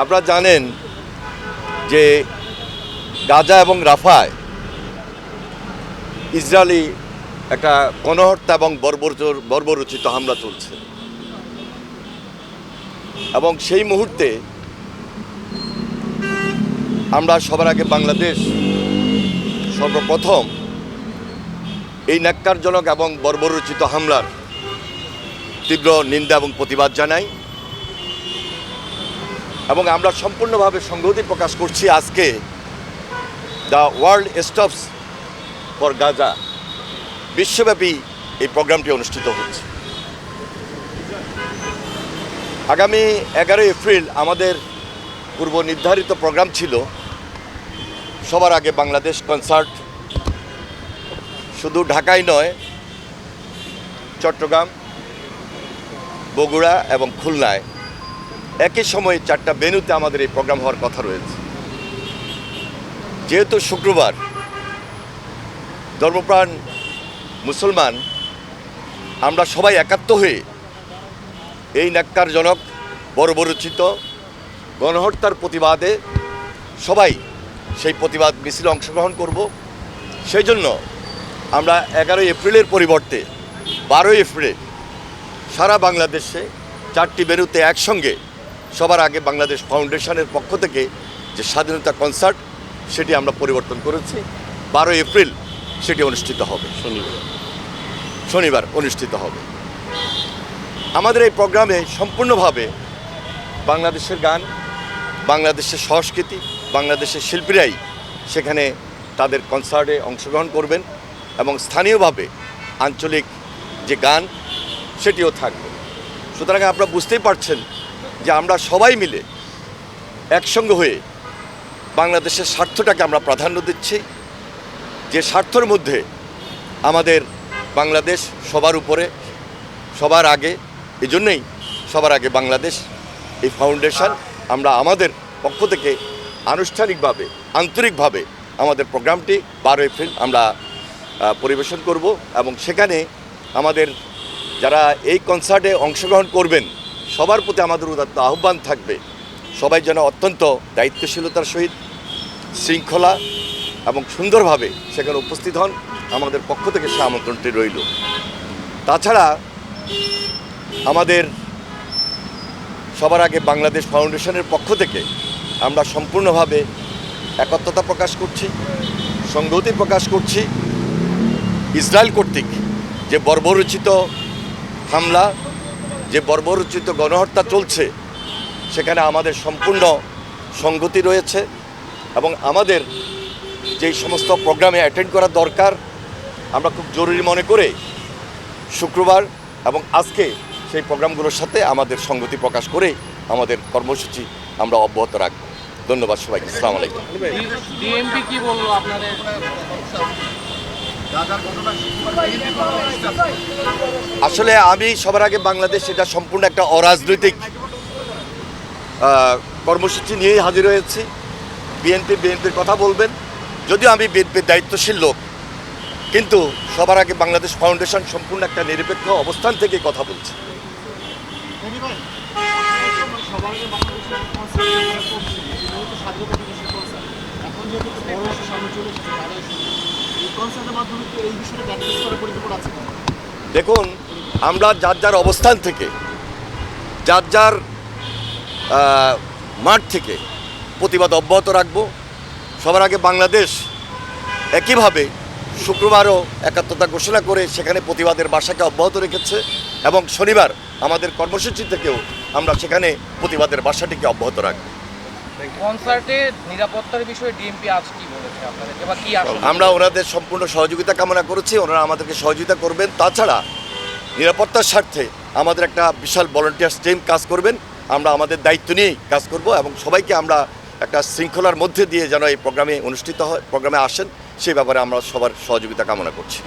আপনারা জানেন যে গাজা এবং রাফায় ইসরায়েলি একটা গণহত্যা এবং বর্বর বর্বরচিত হামলা চলছে। এবং সেই মুহূর্তে আমরা সবার আগে বাংলাদেশ সর্বপ্রথম এই ন্যাক্কারজনক এবং বর্বরচিত হামলার তীব্র নিন্দা এবং প্রতিবাদ জানাই। এবং আমরা সম্পূর্ণভাবে সংহতি প্রকাশ করছি আজকে the world stops for Gaza. বিশ্বব্যাপী এই প্রোগ্রামটি অনুষ্ঠিত হচ্ছে। আগামী এগারোই এপ্রিল আমাদের পূর্ব নির্ধারিত প্রোগ্রাম ছিল। সবার আগে বাংলাদেশ কনসার্ট। শুধু ঢাকায় নয়, চট্টগ্রাম, বগুড়া এবং খুলনায়। একই সময়ে চারটা বেনুতে আমাদের এই প্রোগ্রাম হওয়ার কথা রয়েছে। যেহেতু শুক্রবার ধর্মপ্রাণ মুসলমান, আমরা সবাই একাত্ম হয়ে এই ন্যাক্কারজনক, বর্বরচিত গণহত্যার প্রতিবাদে সবাই সেই প্রতিবাদ মিছিলে অংশগ্রহণ করব। সেই জন্য আমরা এগারোই এপ্রিলের পরিবর্তে বারোই এপ্রিল সারা বাংলাদেশে চারটি বেরুতে একসঙ্গে সবার আগে বাংলাদেশ ফাউন্ডেশনের পক্ষ থেকে যে স্বাধীনতা কনসার্ট সেটি আমরা পরিবর্তন করেছি। বারোই এপ্রিল সেটি অনুষ্ঠিত হবে। শনিবার। শনিবার অনুষ্ঠিত হবে। আমাদের এই প্রোগ্রামে সম্পূর্ণভাবে বাংলাদেশের গান বাংলাদেশের সংস্কৃতি বাংলাদেশের শিল্পীরাই সেখানে তাদের কনসার্টে অংশগ্রহণ করবেন এবং স্থানীয়ভাবে আঞ্চলিক যে গান সেটিও থাকবে। সুতরাং আপনারা বুঝতেই পারছেন যে আমরা সবাই মিলে একসঙ্গে হয়ে বাংলাদেশের স্বার্থটাকে আমরা প্রাধান্য দিচ্ছি। যে স্বার্থর মধ্যে আমাদের বাংলাদেশ সবার উপরে, সবার আগে এই জন্যই সবার আগে বাংলাদেশ এই ফাউন্ডেশন আমরা আমাদের পক্ষ থেকে আনুষ্ঠানিকভাবে, আন্তরিকভাবে আমাদের প্রোগ্রামটি বারো এপ্রিল আমরা পরিবেশন করব এবং সেখানে আমাদের যারা এই কনসার্টে অংশগ্রহণ করবেন সবার প্রতি আমাদের উদাত্ত আহ্বান থাকবে। সবাই যেন অত্যন্ত দায়িত্বশীলতার সহিত, শৃঙ্খলা এবং সুন্দরভাবে সেখানে উপস্থিত হন। আমাদের পক্ষ থেকে সে আমন্ত্রণটি রইল। তাছাড়া আমাদের সবার আগে বাংলাদেশ ফাউন্ডেশনের পক্ষ থেকে আমরা সম্পূর্ণভাবে একত্রতা প্রকাশ করছি, সংহতি প্রকাশ করছি। ইসরায়েল কর্তৃক যে বর্বরচিত হামলা যে বর্বরচিত গণহত্যা চলছে, সেখানে আমাদের সম্পূর্ণ সংগতি রয়েছে এবং আমাদের যেই সমস্ত প্রোগ্রামে অ্যাটেন্ড করা দরকার, আমরা খুব জরুরি মনে করে শুক্রবার এবং আজকে সেই প্রোগ্রামগুলোর সাথে আমাদের সংগতি প্রকাশ করে আমাদের কর্মসূচি আমরা অব্যাহত রাখব। ধন্যবাদ সবাইকে। আসসালামু আলাইকুম। আসলে আমি সবার আগে বাংলাদেশ এটা সম্পূর্ণ একটা অরাজনৈতিক কর্মসূচি নিয়েই হাজির হয়েছি। বিএনপি, বিএনপির কথা বলবেন। যদিও আমি বিএনপির দায়িত্বশীল লোক, কিন্তু সবার আগে বাংলাদেশ ফাউন্ডেশন সম্পূর্ণ একটা নিরপেক্ষ অবস্থান থেকে কথা বলছে। দেখুন আমরা যার যার অবস্থান থেকে যার যার মাঠ থেকে প্রতিবাদ অব্যাহত রাখব। সবার আগে বাংলাদেশ একইভাবে শুক্রবারও একাত্মতা ঘোষণা করে সেখানে প্রতিবাদের বাসাকে অব্যাহত রেখেছে এবং শনিবার আমাদের কর্মসূচি থেকেও আমরা সেখানে প্রতিবাদের বাসাটিকে অব্যাহত রাখব। কনসার্টে নিরাপত্তার বিষয়ে ডিএমপি আজ কি আমরা ওনাদের সম্পূর্ণ সহযোগিতা কামনা করেছি ওনারা আমাদেরকে সহযোগিতা করবেন। তাছাড়া নিরাপত্তার স্বার্থে আমাদের একটা বিশাল ভলেন্টিয়ার টিম কাজ করবেন। আমরা আমাদের দায়িত্ব নিয়েই কাজ করব এবং সবাইকে আমরা একটা শৃঙ্খলার মধ্যে দিয়ে যেন এই প্রোগ্রামে অনুষ্ঠিত হয় প্রোগ্রামে আসেন সেই ব্যাপারে আমরা সবার সহযোগিতা কামনা করছি.